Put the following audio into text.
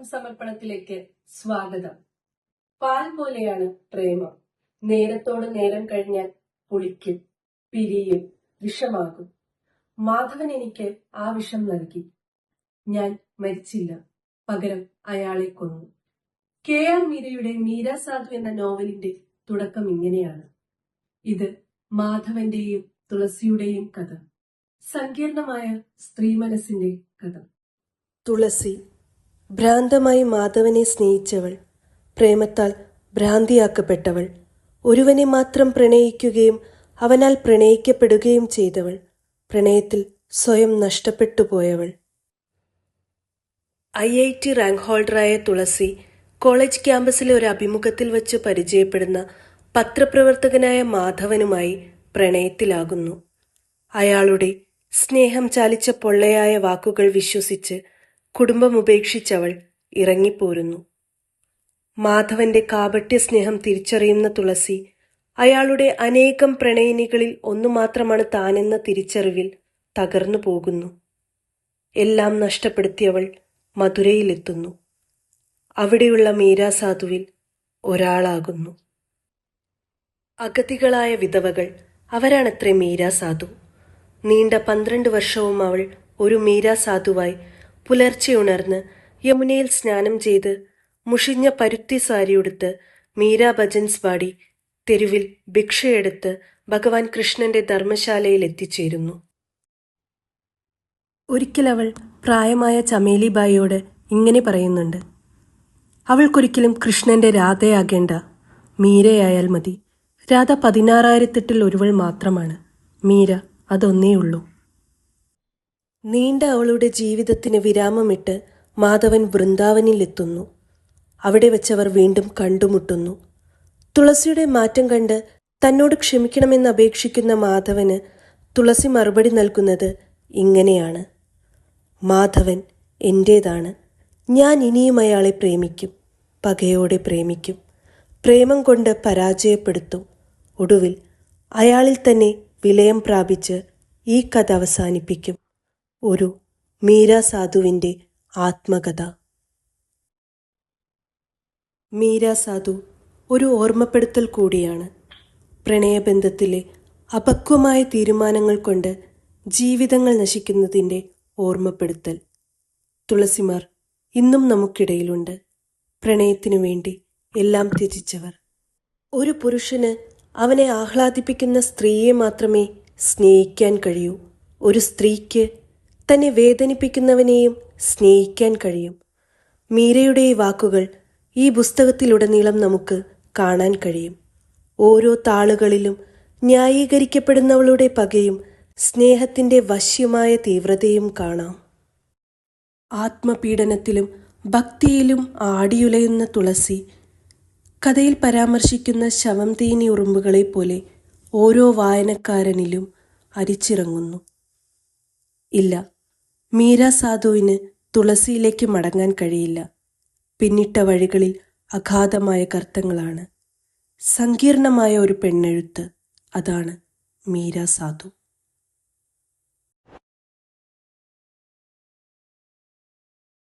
ആത്മസമർപ്പണത്തിലേക്ക് സ്വാഗതം. പാൽ പോലെയാണ് പ്രേമം. നേരത്തോട് നേരം കഴിഞ്ഞാൽ പുളിക്കും പിരിയും വിഷമാകും. മാധവൻ എനിക്ക് ആ വിഷം നൽകി. ഞാൻ മരിച്ചില്ല. പകരം അയാളെ കൊന്നു. കെ ആർ മീരയുടെ മീര സാധു എന്ന നോവലിന്റെ തുടക്കം ഇങ്ങനെയാണ്. ഇത് മാധവന്റെയും തുളസിയുടെയും കഥ. സങ്കീർണമായ സ്ത്രീ മനസ്സിന്റെ കഥ. തുളസി ഭ്രാന്തമായി മാധവനെ സ്നേഹിച്ചവൾ പ്രേമത്താൽ ഭ്രാന്തിയാക്കപ്പെട്ടവൾ ഒരുവനെ മാത്രം പ്രണയിക്കുകയും അവനാൽ പ്രണയിക്കപ്പെടുകയും ചെയ്തവൾ പ്രണയത്തിൽ സ്വയം നഷ്ടപ്പെട്ടു പോയവൾ. ഐ ഐ ടി റാങ്ക് ഹോൾഡറായ തുളസി കോളേജ് ക്യാമ്പസിലെ ഒരു അഭിമുഖത്തിൽ വച്ച് പരിചയപ്പെടുന്ന പത്രപ്രവർത്തകനായ മാധവനുമായി പ്രണയത്തിലാകുന്നു. അയാളുടെ സ്നേഹം ചാലിച്ച പൊള്ളയായ വാക്കുകൾ വിശ്വസിച്ച് കുടുംബം ഉപേക്ഷിച്ചവൾ ഇറങ്ങിപ്പോരുന്നു. മാധവന്റെ കാപട്യ സ്നേഹം തിരിച്ചറിയുന്ന തുളസി അയാളുടെ അനേകം പ്രണയിനികളിൽ ഒന്നു മാത്രമാണ് താനെന്ന തിരിച്ചറിവിൽ തകർന്നു പോകുന്നു. എല്ലാം നഷ്ടപ്പെടുത്തിയവൾ മധുരയിലെത്തുന്നു. അവിടെയുള്ള മീരാസാധുവിൽ ഒരാളാകുന്നു. അഗതികളായ വിധവകൾ അവരാണത്രേ മീരാസാധു. നീണ്ട പന്ത്രണ്ട് വർഷവും അവൾ ഒരു മീരാസാധുവായി പുലർച്ചെ ഉണർന്ന് യമുനയിൽ സ്നാനം ചെയ്ത് മുഷിഞ്ഞ പരുത്തി സാരിയുടുത്ത് മീര ഭജൻസ് പാടി തെരുവിൽ ഭിക്ഷയെടുത്ത് ഭഗവാൻ കൃഷ്ണന്റെ ധർമ്മശാലയിൽ എത്തിച്ചേരുന്നു. ഒരിക്കൽ അവൾ പ്രായമായ ചമേലിബായിയോട് ഇങ്ങനെ പറയുന്നുണ്ട്. അവൾക്കൊരിക്കലും കൃഷ്ണന്റെ രാധയാകേണ്ട. മീരയായാൽ മതി. രാധ പതിനാറായിരത്തെട്ടിൽ ഒരുവൾ മാത്രമാണ്. മീര അതൊന്നേയുള്ളൂ. നീണ്ട അവളുടെ ജീവിതത്തിന് വിരാമമിട്ട് മാധവൻ വൃന്ദാവനിലെത്തുന്നു. അവിടെ വെച്ചവർ വീണ്ടും കണ്ടുമുട്ടുന്നു. തുളസിയുടെ മാറ്റം കണ്ട് തന്നോട് ക്ഷമിക്കണമെന്ന് അപേക്ഷിക്കുന്ന മാധവന് തുളസി മറുപടി നൽകുന്നത് ഇങ്ങനെയാണ്. മാധവൻ എന്റേതാണ് ഞാൻ ഇനിയും അയാളെ പ്രേമിക്കും പകയോടെ പ്രേമിക്കും. പ്രേമം കൊണ്ട് പരാജയപ്പെടുത്തും. ഒടുവിൽ അയാളിൽ തന്നെ വിലയം പ്രാപിച്ച് ഈ കഥ അവസാനിപ്പിക്കും. ഒരു മീര സാധുവിന്റെ ആത്മകഥ. മീര സാധു ഒരു ഓർമ്മപ്പെടുത്തൽ കൂടിയാണ്. പ്രണയബന്ധത്തിലെ അപക്വമായ തീരുമാനങ്ങൾ കൊണ്ട് ജീവിതങ്ങൾ നശിക്കുന്നതിന്റെ ഓർമ്മപ്പെടുത്തൽ. തുളസിമാർ ഇന്നും നമുക്കിടയിലുണ്ട്. പ്രണയത്തിനു വേണ്ടി എല്ലാം ത്യജിച്ചവർ. ഒരു പുരുഷന് അവനെ ആഹ്ലാദിപ്പിക്കുന്ന സ്ത്രീയെ മാത്രമേ സ്നേഹിക്കാൻ കഴിയൂ. ഒരു സ്ത്രീക്ക് തന്നെ വേദനിപ്പിക്കുന്നവനെയും സ്നേഹിക്കാൻ കഴിയും. മീരയുടെ ഈ വാക്കുകൾ ഈ പുസ്തകത്തിലുടനീളം നമുക്ക് കാണാൻ കഴിയും. ഓരോ താളുകളിലും ന്യായീകരിക്കപ്പെടുന്നവളുടെ പകയും സ്നേഹത്തിന്റെ വശ്യമായ തീവ്രതയും കാണാം. ആത്മപീഡനത്തിലും ഭക്തിയിലും ആടിയുലയുന്ന തുളസി കഥയിൽ പരാമർശിക്കുന്ന ശവം തീനി ഉറുമ്പുകളെ പോലെ ഓരോ വായനക്കാരനിലും അരിച്ചിറങ്ങുന്നു. ഇല്ല മീര സാധുവിന് തുളസിയിലേക്ക് മടങ്ങാൻ കഴിയില്ല. പിന്നിട്ട വഴികളിൽ അഗാധമായ കർത്തങ്ങളാണ്. സങ്കീർണമായ ഒരു പെണ്ണെഴുത്ത് അതാണ് മീര സാധു